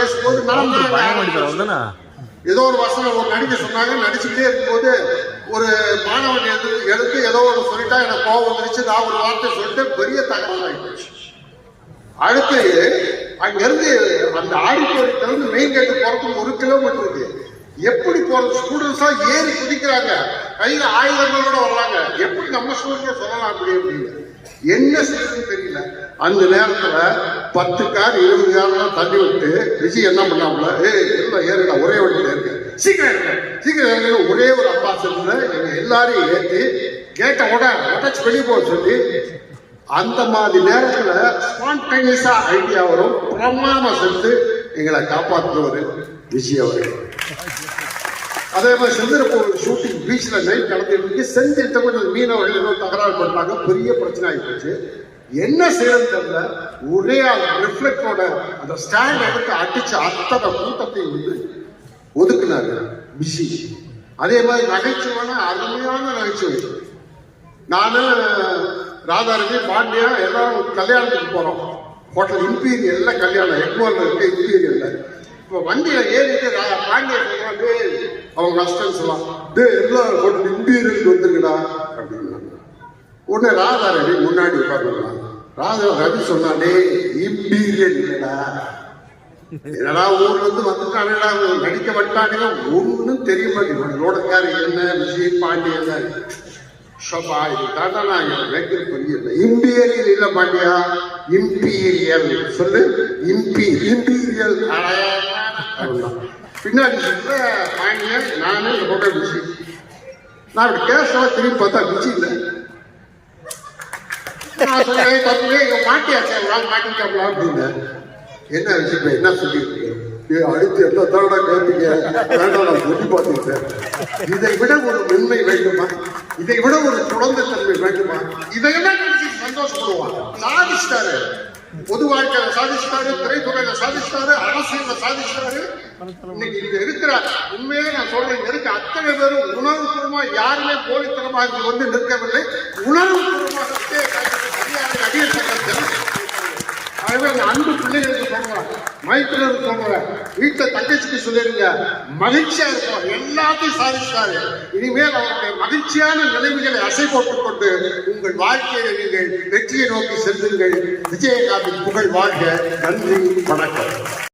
பேசும்போது அவ்வளோதானே ஏதோ ஒரு வசனம் ஒரு நடிகை சொன்னாங்க நடிச்சுட்டே இருக்கும்போது ஒரு மாணவன் எடுத்து எடுத்து ஏதோ ஒரு சொல்லிட்டா எனக்கு கோவம் வந்துருச்சு நான் ஒரு வார்த்தை சொல்லிட்டு பெரிய தகவல் ஆயிடுச்சு. அடுத்து அங்கிருந்து அந்த ஆடிட்டோரியத்திலிருந்து மெயின் கேட்டு போறதுக்கு ஒரு கிலோமீட்டர் இருக்கு. எப்படி போறது? ஸ்டூடெண்ட்ஸா ஏறி குதிக்கிறாங்க. கையில ஆயுதங்களோட வர்றாங்க. எப்படி நம்ம ஸ்டூடெண்ட் சொல்லலாம் அப்படி அப்படின்னு. என்ன செய்யணும்னு தெரியல அந்த நேரத்துல பத்து கார் இருபது காரெல்லாம் தள்ளி விட்டு விஜய் என்ன பண்ணாப்புல ஏ இல்லை ஏறுடா? ஒரே வண்டியில இருக்கு சீக்கிரம் இருங்க சீக்கிரம் இருங்க ஒரே ஒரு அம்பாசன்ல எங்க எல்லாரையும் ஏற்றி கேட்ட உட உடச்சு வெளியே போக சொல்லி அந்த மாதிரி நேரத்துல ஸ்பான்டைனியஸா ஐடியா வரும். பிரமாணம் செஞ்சு எங்களை காப்பாற்றுவாரு விஜய் அவர்கள் அதே மாதிரி செந்திரப்பூர் ஷூட்டிங் பீச்ல நைட் நடந்துட்டு இருக்கு. செஞ்சு கொஞ்சம் மீனவர்கள் ஏதோ தகராறு பண்ணாங்க பெரிய பிரச்சனை ஆகி போச்சு என்ன செய்யறது தெரியல. ஒரே ரிஃப்ளெக்டோட அந்த ஸ்டாண்ட் எடுத்து அடிச்சு அத்தனை கூட்டத்தை வந்து ஒதுக்குனாரு பிஸி அதே மாதிரி நகைச்சுவைனா அருமையான நகைச்சுவை. நானும் ராதாரவி பாண்டியா எல்லாரும் கல்யாணத்துக்கு போறோம். ஹோட்டல் இம்பீரியல்ல கல்யாணம் எக்மோர்ல இருக்கு இம்பீரியல்ல இப்போ வண்டியில ஏறிட்டு ரா- பாண்டியா சொல்றான் அவங்க கஷ்டம் சொல்லலாம் டே எல்லாம் ஹோட்டல் இம்பீரியலுக்கு வந்துருக்கடா அப்படின்னாங்க. உடனே ராதாரவி முன்னாடி உட்காந்துருக்கான் ராதா ரவி சொன்னா டேய் இம்பீரியல் இல்லடா என்னடா ஊர்ல இருந்து வந்துட்டானுடா நடிக்க வந்துட்டானுங்க ஒன்றும் தெரிய மாட்டேங்குது ரோடக்காரி என்ன விஜய் பாண்டி என்ன? ஷபா இது தாத்தா நான் எனக்கு புரியல. இம்பீரியல் இல்ல பாண்டியா? இம்பீரியல். சொல்லு. இம்பி இம்பீரியல். பின்னாடி சொல்ற பாண்டியன் நானே என்னோட விஜய். நான் அப்படி கேஷவா திரும்பி பார்த்தா விஜய் இல்லை. நான் சொன்னேன் தம்பி இங்க மாட்டியாச்சே அப்படின்னு என்ன விஷயம் என்ன சொல்லிருக்கீங்க ஏய், அடுத்து எந்த தடவை கேட்டீங்க? வேண்டாம் நான் சொல்லி பார்த்துட்டேன் இதை விட ஒரு மென்மை வேண்டுமா? இதை விட ஒரு குழந்தைத்தன்மை வேண்டுமா? இதையெல்லாம் நினைச்சு சந்தோஷப்படுவான் சாதிச்சிட்டாரு. பொது வாழ்க்கையில சாதிச்சிட்டாரு திரைத்துறையில சாதிச்சிட்டாரு அரசியல்ல சாதிச்சிட்டாரு. இன்னைக்கு இங்க இருக்கிற உண்மையே நான் சொல்றேன் இருக்க அத்தனை பேரும் உணர்வுபூர்வமா யாருமே போலித்தனமாக வந்து நிற்கவில்லை. உணர்வுபூர்வமாக வயிற்றுல இருக்கவங்க வீட்டை தங்கச்சிக்கு சொல்லிருங்க மகிழ்ச்சியா இருக்கும் எல்லாத்தையும் சாதிச்சாரு இனிமேல் அவருடைய மகிழ்ச்சியான நிலைமைகளை அசை போட்டுக் கொண்டு உங்கள் வாழ்க்கையை நீங்கள் வெற்றியை நோக்கி செல்லுங்கள். விஜயகாந்தின் புகழ் வாழ்க. நன்றி. வணக்கம்.